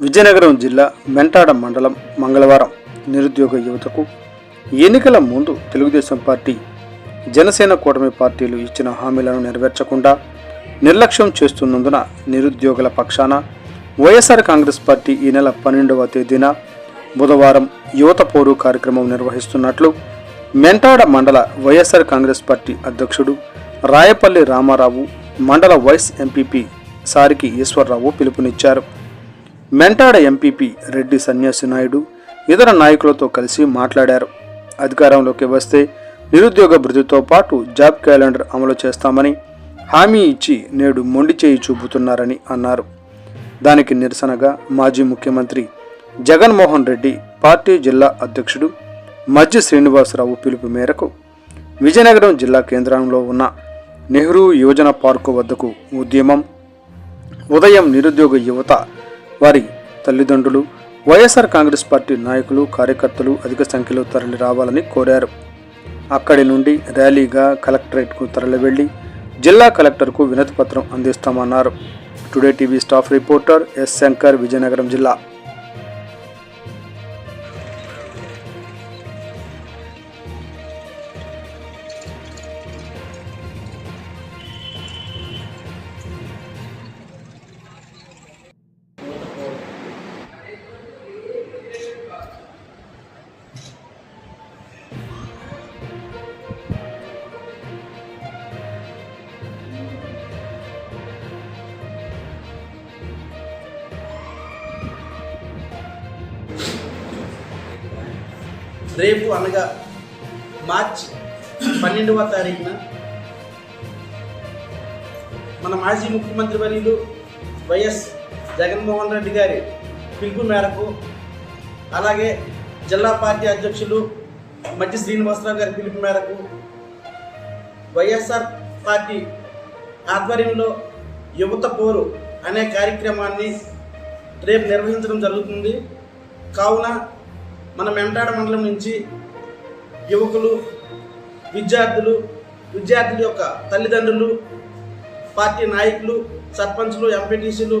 విజయనగరం జిల్లా మెంటాడ మండలం మంగళవారం నిరుద్యోగ యువతకు ఎన్నికల ముందు తెలుగుదేశం పార్టీ జనసేన కూటమి పార్టీలు ఇచ్చిన హామీలను నెరవేర్చకుండా నిర్లక్ష్యం చేస్తున్నందున నిరుద్యోగుల పక్షాన వైఎస్ఆర్ కాంగ్రెస్ పార్టీ ఈ నెల పన్నెండవ తేదీన బుధవారం యువత పోరు కార్యక్రమం నిర్వహిస్తున్నట్లు మెంటాడ మండల వైఎస్ఆర్ కాంగ్రెస్ పార్టీ అధ్యక్షుడు రాయపల్లి రామారావు మండల వైస్ ఎంపీపీ సారికి ఈశ్వరరావు పిలుపునిచ్చారు. మెంటాడ ఎంపీపీ రెడ్డి సన్యాసి నాయుడు ఇతర నాయకులతో కలిసి మాట్లాడారు. అధికారంలోకి వస్తే నిరుద్యోగ భృతితో పాటు జాబ్ క్యాలెండర్ అమలు చేస్తామని హామీ ఇచ్చి నేడు మొండి చేయి చూపుతున్నారని అన్నారు. దానికి నిరసనగా మాజీ ముఖ్యమంత్రి జగన్మోహన్ రెడ్డి పార్టీ జిల్లా అధ్యక్షుడు మజ్జి శ్రీనివాసరావు పిలుపు మేరకు విజయనగరం జిల్లా కేంద్రంలో ఉన్న నెహ్రూ యువజన పార్కు వద్దకు ఉద్యమం. ఉదయం నిరుద్యోగ యువత వారి తల్లిదండ్రులు వైఎస్ఆర్ కాంగ్రెస్ పార్టీ నాయకులు కార్యకర్తలు అధిక సంఖ్యలో తరలి రావాలని కోరారు. అక్కడి నుండి ర్యాలీగా కలెక్టరేట్కు తరలివెళ్ళి జిల్లా కలెక్టర్కు వినతి పత్రం అందిస్తామన్నారు. Today TV staff reporter S Shankar Vizianagaram జిల్లా. రేపు అనగా మార్చ్ పన్నెండవ తారీఖున మన మాజీ ముఖ్యమంత్రి వర్యులు వైఎస్ జగన్మోహన్ రెడ్డి గారి పిలుపు మేరకు అలాగే జిల్లా పార్టీ అధ్యక్షులు మధ్య శ్రీనివాసరావు గారి పిలుపు మేరకు వైఎస్ఆర్ పార్టీ ఆధ్వర్యంలో యువత పోరు అనే కార్యక్రమాన్ని రేపు నిర్వహించడం జరుగుతుంది. కావున మన మెంటాడ మండలం నుంచి యువకులు విద్యార్థులు విద్యార్థుల యొక్క తల్లిదండ్రులు పార్టీ నాయకులు సర్పంచ్లు ఎంపీటీసీలు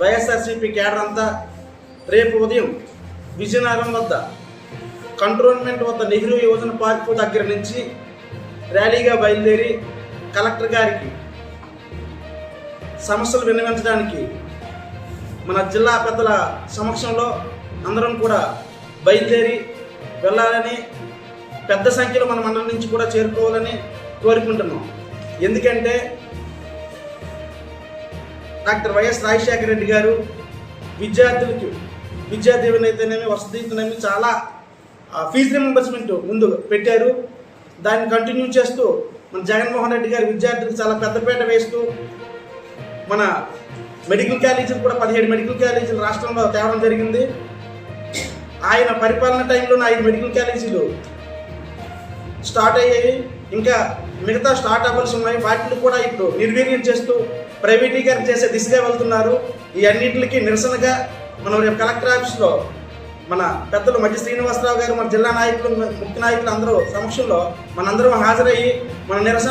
వైఎస్ఆర్సీపీ కేడర్ అంతా రేపు ఉదయం విజయనగరం వద్ద కంట్రోన్మెంట్ వద్ద నెహ్రూ యువజన పార్కు దగ్గర నుంచి ర్యాలీగా బయలుదేరి కలెక్టర్ గారికి సమస్యలు విన్నవించడానికి మన జిల్లా పెద్దల సమక్షంలో అందరం కూడా బయలుదేరి వెళ్ళాలని పెద్ద సంఖ్యలో మన మండలం నుంచి కూడా చేరుకోవాలని కోరుకుంటున్నాం. ఎందుకంటే డాక్టర్ వైఎస్ రాజశేఖర రెడ్డి గారు విద్యార్థులకి విద్యా దీవెన అయితేనేమి చాలా ఫీజు రింబర్స్మెంట్ ముందు పెట్టారు. దాన్ని కంటిన్యూ చేస్తూ మన జగన్మోహన్ రెడ్డి గారు విద్యార్థులకు చాలా పెద్దపేట వేస్తూ మన మెడికల్ కాలేజీలు కూడా పదిహేడు మెడికల్ కాలేజీలు రాష్ట్రంలో తేవడం జరిగింది. ఆయన పరిపాలన టైంలో ఐదు మెడికల్ కాలేజీలు స్టార్ట్ అయ్యాయి. ఇంకా మిగతా స్టార్ట్ అవ్వాల్సి ఉన్నాయి వాటిని కూడా ఇప్పుడు నిర్వీర్యం చేస్తూ ప్రైవేటీకరణ చేసే దిశగా వెళ్తున్నారు. ఈ అన్నింటికి నిరసనగా మనం రేపు కలెక్టర్ ఆఫీస్లో మన పెద్దలు మధ్య శ్రీనివాసరావు గారు మన జిల్లా నాయకులు ముఖ్య నాయకులు అందరూ సమక్షంలో మనందరం హాజరయ్యి మన నిరసన